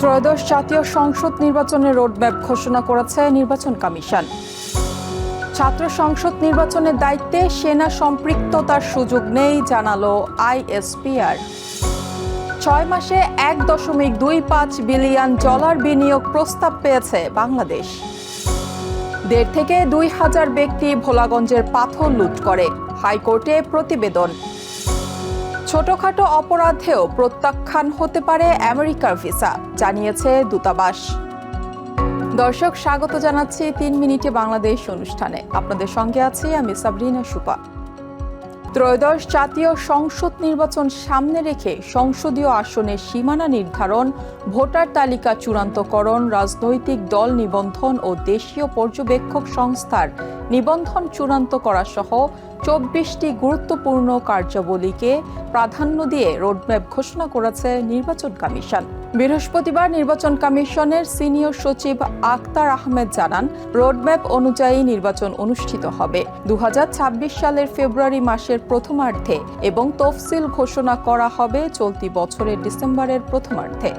ত্রয়োদশ জাতীয় সংসদ নির্বাচনের রোডম্যাপ ঘোষণা করেছে নির্বাচন কমিশন। ছাত্র সংসদ নির্বাচনের দায়িত্বে সেনা সম্পৃক্ততার সুযোগ নেই, জানালো আইএসপিআর। ছয় মাসে এক দশমিক দুই পাঁচ বিলিয়ন ডলার বিনিয়োগ প্রস্তাব পেয়েছে বাংলাদেশ। দেড় থেকে দুই হাজার ব্যক্তি ভোলাগঞ্জের পাথর লুট করে। হাইকোর্টে প্রতিবেদন। ছোটখাটো অপরাধেও প্রত্যাখ্যান হতে পারে আমেরিকার ভিসা, জানিয়েছে দূতাবাস। দর্শক, স্বাগত জানাচ্ছি তিন মিনিটে বাংলাদেশ অনুষ্ঠানে। আপনাদের সঙ্গে আছি আমি সাবরিনা সুপা। ত্রয়োদশ জাতীয় সংসদ নির্বাচন সামনে রেখে সংসদীয় আসনের সীমানা নির্ধারণ, ভোটার তালিকা চূড়ান্তকরণ, রাজনৈতিক দল নিবন্ধন ও দেশীয় পর্যবেক্ষক সংস্থার নিবন্ধন চূড়ান্ত করা সহ চব্বিশটি গুরুত্বপূর্ণ কার্যাবলীকে প্রাধান্য দিয়ে রোডম্যাপ ঘোষণা করেছে নির্বাচন কমিশন। বৃহস্পতিবার নির্বাচন কমিশনের সিনিয়র সচিব আক্তার আহমেদ জানান, রোডম্যাপ অনুযায়ী নির্বাচন অনুষ্ঠিত হবে। দুহাজার ছাব্বিশ সালের ফেব্রুয়ারি মাসের প্রথমার্ধে এবং তফসিল ঘোষণা করা হবে চলতি বছরের ডিসেম্বরের প্রথমার্ধে।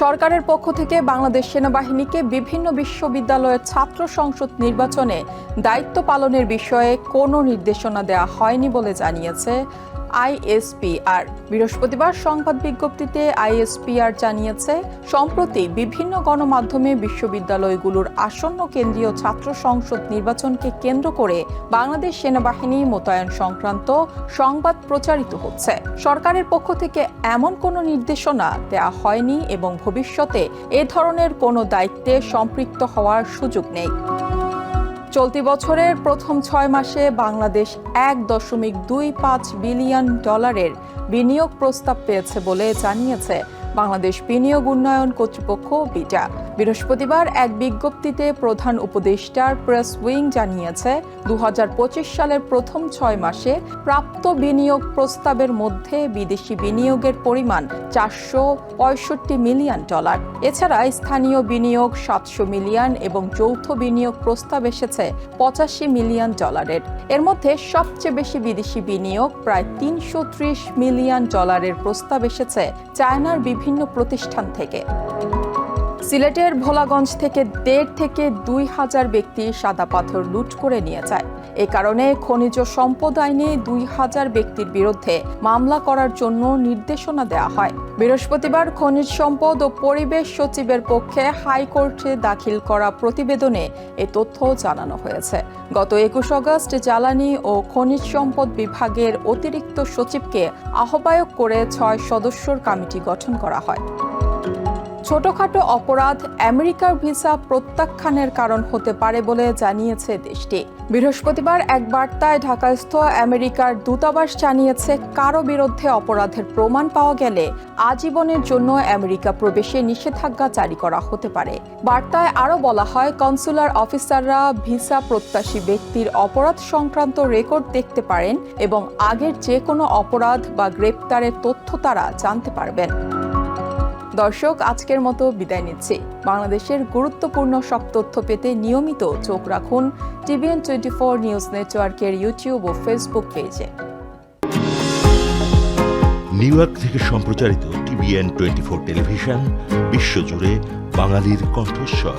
সরকারের পক্ষ থেকে বাংলাদেশ সেনাবাহিনীকে বিভিন্ন বিশ্ববিদ্যালয়ের ছাত্র সংসদ নির্বাচনে দায়িত্ব পালনের বিষয়ে কোনো নির্দেশনা দেওয়া হয়নি বলে জানিয়েছে আইএসপিআর বৃহস্পতিবার সংবাদ বিজ্ঞপ্তিতে আইএসপিআর জানিয়েছে, সম্প্রতি বিভিন্ন গণমাধ্যমে বিশ্ববিদ্যালয়গুলোর আসন্ন কেন্দ্রীয় ছাত্র সংসদ নির্বাচনকে কেন্দ্র করে বাংলাদেশ সেনাবাহিনী মোতায়েন সংক্রান্ত সংবাদ প্রচারিত হচ্ছে। সরকারের পক্ষ থেকে এমন কোনো নির্দেশনা দেওয়া হয়নি এবং ভবিষ্যতে এ ধরনের কোনো দায়িত্বে সম্পৃক্ত হওয়ার সুযোগ নেই। চলতি বছরের প্রথম ছয় মাসে বাংলাদেশ এক দশমিক দুই পাঁচ বিলিয়ন ডলারের বিনিয়োগ প্রস্তাব পেয়েছে বলে জানিয়েছে বাংলাদেশ বিনিয়োগ উন্নয়ন কর্তৃপক্ষ বিটা। বৃহস্পতিবার এক বিজ্ঞপ্তিতে প্রধান উপদেষ্টার প্রেস উইং জানিয়েছে দু হাজার পঁচিশ সালের প্রথম ছয় মাসে প্রাপ্ত বিনিয়োগ প্রস্তাবের মধ্যে বিদেশি বিনিয়োগের পরিমাণ চারশো পঁয়ষট্টি মিলিয়ন ডলার। এছাড়া স্থানীয় বিনিয়োগ সাতশো মিলিয়ন এবং যৌথ বিনিয়োগ প্রস্তাব এসেছে পঁচাশি মিলিয়ন ডলারের। এর মধ্যে সবচেয়ে বেশি বিদেশি বিনিয়োগ প্রায় তিনশো ত্রিশ মিলিয়ন ডলারের প্রস্তাব এসেছে চায়নার বিভিন্ন প্রতিষ্ঠান থেকে। সিলেটের ভোলাগঞ্জ থেকে দেড় থেকে দুই হাজার ব্যক্তি সাদা পাথর লুট করে নিয়ে যায়। এ কারণে খনিজ সম্পদ আইনে দুই হাজার ব্যক্তির বিরুদ্ধে মামলা করার জন্য নির্দেশনা দেওয়া হয়। বৃহস্পতিবার খনিজ সম্পদ ও পরিবেশ সচিবের পক্ষে হাইকোর্টে দাখিল করা প্রতিবেদনে এ তথ্য জানানো হয়েছে। গত একুশ আগস্ট জ্বালানি ও খনিজ সম্পদ বিভাগের অতিরিক্ত সচিবকে আহ্বায়ক করে ছয় সদস্যর কমিটি গঠন করা হয়। ছোটখাটো অপরাধ আমেরিকার ভিসা প্রত্যাখ্যানের কারণ হতে পারে বলে জানিয়েছে দেশটি। বৃহস্পতিবার এক বার্তায় ঢাকাস্থ আমেরিকার দূতাবাস জানিয়েছে, কারও বিরুদ্ধে অপরাধের প্রমাণ পাওয়া গেলে আজীবনের জন্য আমেরিকা প্রবেশে নিষেধাজ্ঞা জারি করা হতে পারে। বার্তায় আরও বলা হয়, কনসুলার অফিসাররা ভিসা প্রত্যাশী ব্যক্তির অপরাধ সংক্রান্ত রেকর্ড দেখতে পারেন এবং আগের যে কোনো অপরাধ বা গ্রেপ্তারের তথ্য তারা জানতে পারবেন। দর্শক, আজকের মতো বিদায় নিচ্ছি। বাংলাদেশের গুরুত্বপূর্ণ সব তথ্য পেতে নিয়মিত চোখ রাখুন টিভিএন টোয়েন্টি ফোর নিউজ নেটওয়ার্কের ইউটিউব ও ফেসবুক পেজে। নিউ ইয়র্ক থেকে সম্প্রচারিত টিভিএন টোয়েন্টি ফোর টেলিভিশন, বিশ্বজুড়ে বাঙালির কণ্ঠস্বর।